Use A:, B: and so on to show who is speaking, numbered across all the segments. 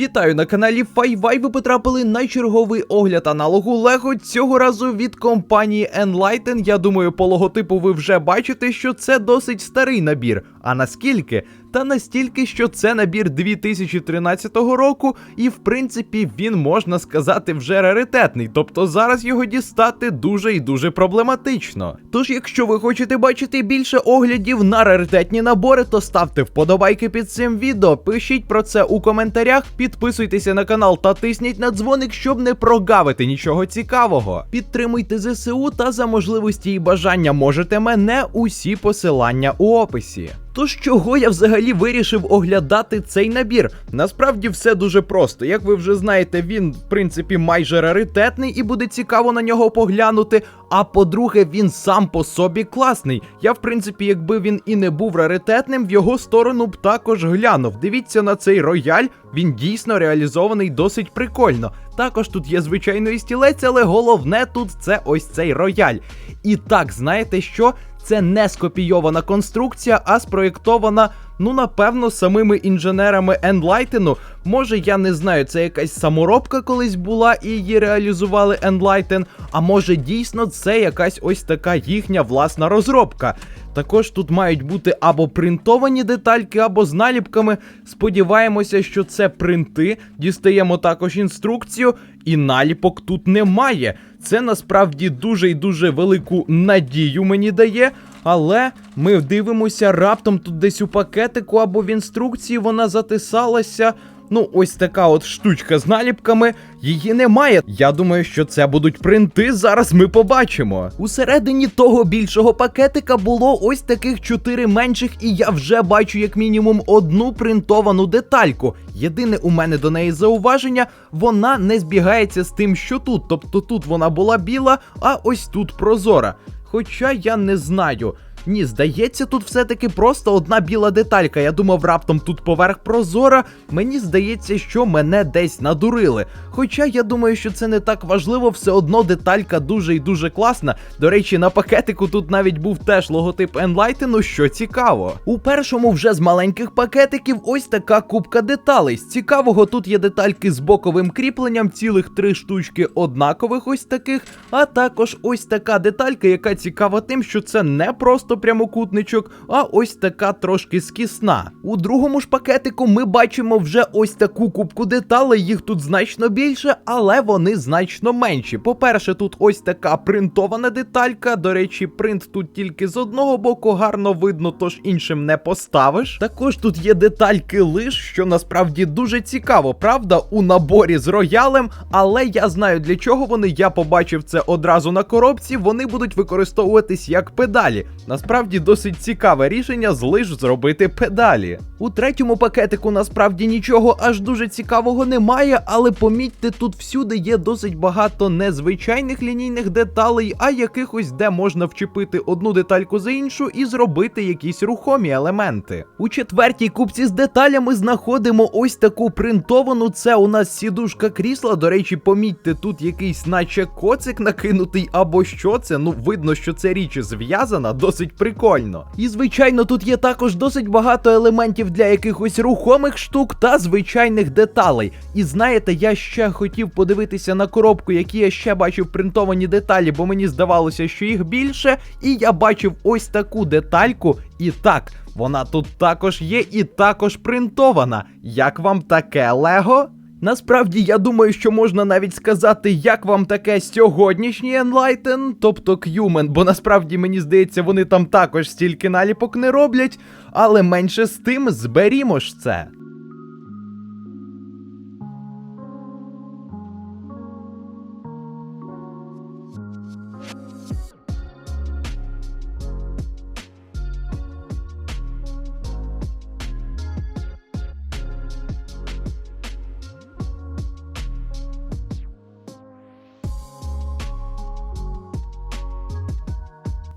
A: Вітаю на каналі Файвай. Ви потрапили на черговий огляд аналогу Лего. Цього разу від компанії Enlighten. Я думаю, по логотипу ви вже бачите, що це досить старий набір. А наскільки? Та настільки, що це набір 2013 року, і в принципі він можна сказати вже раритетний. Тобто зараз його дістати дуже і дуже проблематично. Тож, якщо ви хочете бачити більше оглядів на раритетні набори, то ставте вподобайки під цим відео, пишіть про це у коментарях, підписуйтеся на канал та тисніть на дзвоник, щоб не прогавити нічого цікавого. Підтримуйте ЗСУ та за можливості і бажання можете мене усі посилання у описі. Тож чого я взагалі вирішив оглядати цей набір? Насправді все дуже просто. Як ви вже знаєте, він в принципі майже раритетний і буде цікаво на нього поглянути. А по-друге, він сам по собі класний. Я, в принципі, якби він і не був раритетним, в його сторону б також глянув. Дивіться на цей рояль, він дійсно реалізований досить прикольно. Також тут є звичайно і стілець, але головне тут це ось цей рояль. І так, знаєте що? Це не скопійована конструкція, а спроєктована, ну напевно, самими інженерами Enlighten. Може, я не знаю, це якась саморобка колись була і її реалізували Enlighten, а може дійсно це якась ось така їхня власна розробка. Також тут мають бути або принтовані детальки, або з наліпками. Сподіваємося, що це принти. Дістаємо також інструкцію, і наліпок тут немає. Це насправді дуже і дуже велику надію мені дає. Але ми дивимося раптом тут десь у пакетику або в інструкції вона затисалася. Ну, ось така от штучка з наліпками. Її немає. Я думаю, що це будуть принти. Зараз ми побачимо. Усередині того більшого пакетика було ось таких чотири менших, і я вже бачу як мінімум одну принтовану детальку. Єдине у мене до неї зауваження, вона не збігається з тим, що тут. Тобто тут вона була біла, а ось тут прозора. Хоча я не знаю. Ні, здається, тут все-таки просто одна біла деталька. Я думав, раптом тут поверх прозора. Мені здається, що мене десь надурили. Хоча я думаю, що це не так важливо, все одно деталька дуже і дуже класна. До речі, на пакетику тут навіть був теж логотип Enlighten, що цікаво. У першому вже з маленьких пакетиків ось така кубка деталей. З цікавого тут є детальки з боковим кріпленням, цілих три штучки однакових ось таких, а також ось така деталька, яка цікава тим, що це не просто прямокутничок, а ось така трошки скісна. У другому ж пакетику ми бачимо вже ось таку кубку деталей, їх тут значно більше, але вони значно менші. По-перше, тут ось така принтована деталька. До речі, принт тут тільки з одного боку гарно видно, тож іншим не поставиш. Також тут є детальки лиш, що насправді дуже цікаво, правда, у наборі з роялем, але я знаю для чого вони. Я побачив це одразу на коробці. Вони будуть використовуватись як педалі. Насправді досить цікаве рішення з лиш зробити педалі. У третьому пакетику насправді нічого аж дуже цікавого немає, але помітьте, тут всюди є досить багато незвичайних лінійних деталей, а якихось де можна вчепити одну детальку за іншу і зробити якісь рухомі елементи. У четвертій купці з деталями знаходимо ось таку принтовану. Це у нас сідушка крісла. До речі, помітьте, тут якийсь, наче коцик накинутий, або що це. Ну, видно, що це річ зв'язана, досить прикольно. І звичайно, тут є також досить багато елементів для якихось рухомих штук та звичайних деталей. І знаєте, я ще хотів подивитися на коробку, які я ще бачив принтовані деталі, бо мені здавалося, що їх більше. І я бачив ось таку детальку. І так, вона тут також є і також принтована. Як вам таке Лего? Насправді я думаю, що можна навіть сказати, як вам таке сьогоднішній Enlighten, тобто Qman, бо насправді мені здається, вони там також стільки наліпок не роблять, але менше з тим зберімо ж це.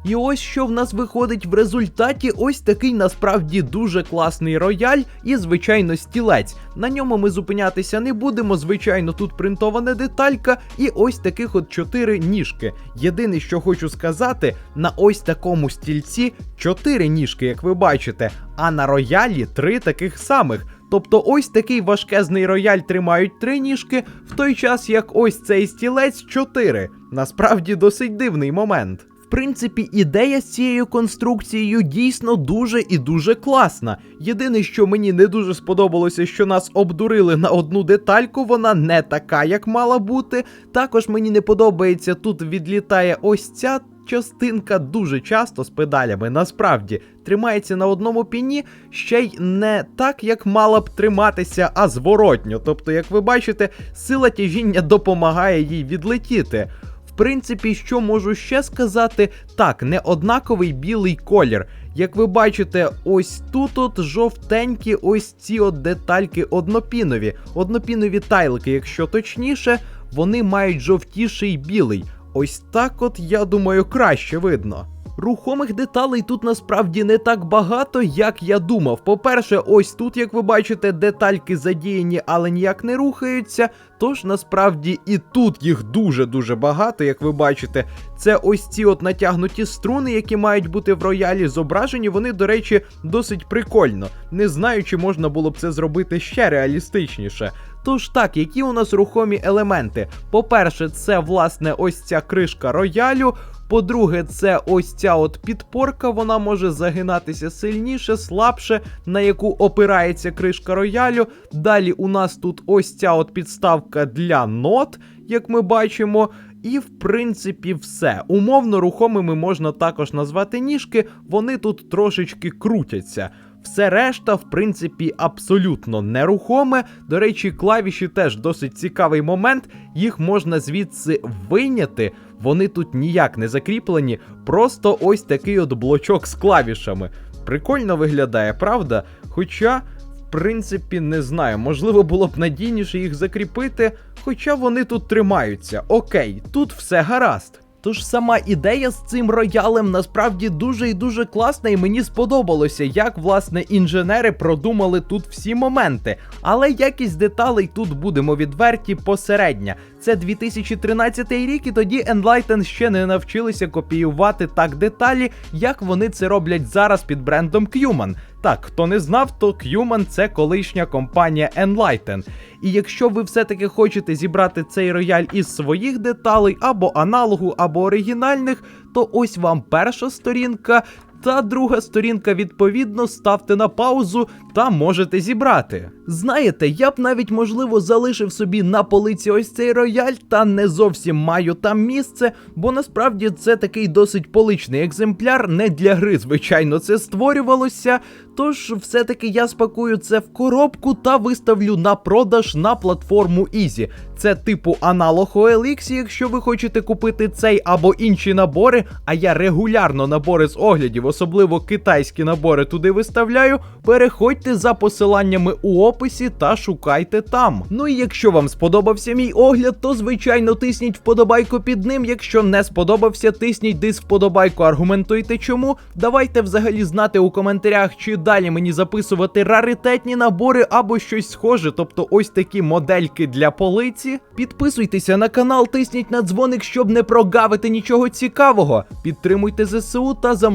A: І ось що в нас виходить в результаті ось такий насправді дуже класний рояль і, звичайно, стілець. На ньому ми зупинятися не будемо. Звичайно, тут принтована деталька і ось таких от чотири ніжки. Єдине, що хочу сказати, на ось такому стільці чотири ніжки, як ви бачите, а на роялі три таких самих. Тобто ось такий важкезний рояль тримають три ніжки, в той час як ось цей стілець чотири. Насправді досить дивний момент. В принципі, ідея з цією конструкцією дійсно дуже і дуже класна. Єдине, що мені не дуже сподобалося, що нас обдурили на одну детальку, вона не така, як мала бути. Також мені не подобається, тут відлітає ось ця. Частинка дуже часто з педалями насправді тримається на одному піні, ще й не так, як мала б триматися, а зворотньо. Тобто, як ви бачите, сила тяжіння допомагає їй відлетіти. Принципі, що можу ще сказати, так, не однаковий білий колір. Як ви бачите, ось тут от жовтенькі ось ці от детальки однопінові. Однопінові тайлики, якщо точніше, вони мають жовтіший білий. Ось так от, я думаю, краще видно. Рухомих деталей тут насправді не так багато, як я думав. По-перше, ось тут, як ви бачите, детальки задіяні, але ніяк не рухаються. Тож насправді і тут їх дуже-дуже багато, як ви бачите. Це ось ці от натягнуті струни, які мають бути в роялі зображені. Вони, до речі, досить прикольно. Не знаю, чи можна було б це зробити ще реалістичніше. Тож так, які у нас рухомі елементи? По-перше, це власне ось ця кришка роялю. По-друге, це ось ця от підпорка, вона може загинатися сильніше, слабше, на яку опирається кришка роялю. Далі у нас тут ось ця от підставка для нот, як ми бачимо. І, в принципі, все. Умовно рухомими можна також назвати ніжки, вони тут трошечки крутяться. Все решта, в принципі, абсолютно нерухоме. До речі, клавіші теж досить цікавий момент. Їх можна звідси вийняти. Вони тут ніяк не закріплені, просто ось такий от блочок з клавішами. Прикольно виглядає, правда? Хоча, в принципі, не знаю, можливо, було б надійніше їх закріпити, хоча вони тут тримаються. Окей, тут все гаразд. Тож сама ідея з цим роялем насправді дуже і дуже класна, і мені сподобалося, як власне інженери продумали тут всі моменти. Але якість деталей тут будемо відверті посередня. Це 2013 рік, і тоді Enlighten ще не навчилися копіювати так деталі, як вони це роблять зараз під брендом Cuman. Так, хто не знав, то Cuman це колишня компанія Enlighten. І якщо ви все-таки хочете зібрати цей рояль із своїх деталей, або аналогу, або оригінальних, то ось вам перша сторінка. Та друга сторінка, відповідно, ставте на паузу та можете зібрати. Знаєте, я б навіть, можливо, залишив собі на полиці ось цей рояль, та не зовсім маю там місце, бо насправді це такий досить поличний екземпляр, не для гри, звичайно, це створювалося. Тож, все-таки я спакую це в коробку та виставлю на продаж на платформу Easy. Це типу аналог OLX, якщо ви хочете купити цей або інші набори, а я регулярно набори з оглядів, особливо китайські набори туди виставляю. Переходьте за посиланнями у описі та шукайте там. Ну і якщо вам сподобався мій огляд, то звичайно тисніть вподобайку під ним. Якщо не сподобався, тисніть дис вподобайку, аргументуйте чому. Давайте взагалі знати у коментарях, чи далі мені записувати раритетні набори або щось схоже, тобто ось такі модельки для полиці. Підписуйтеся на канал, тисніть на дзвоник, щоб не прогавити нічого цікавого. Підтримуйте ЗСУ та за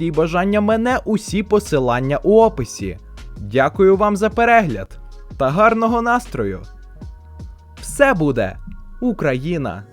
A: можливості і бажання мене усі посилання у описі. Дякую вам за перегляд та гарного настрою. Все буде Україна!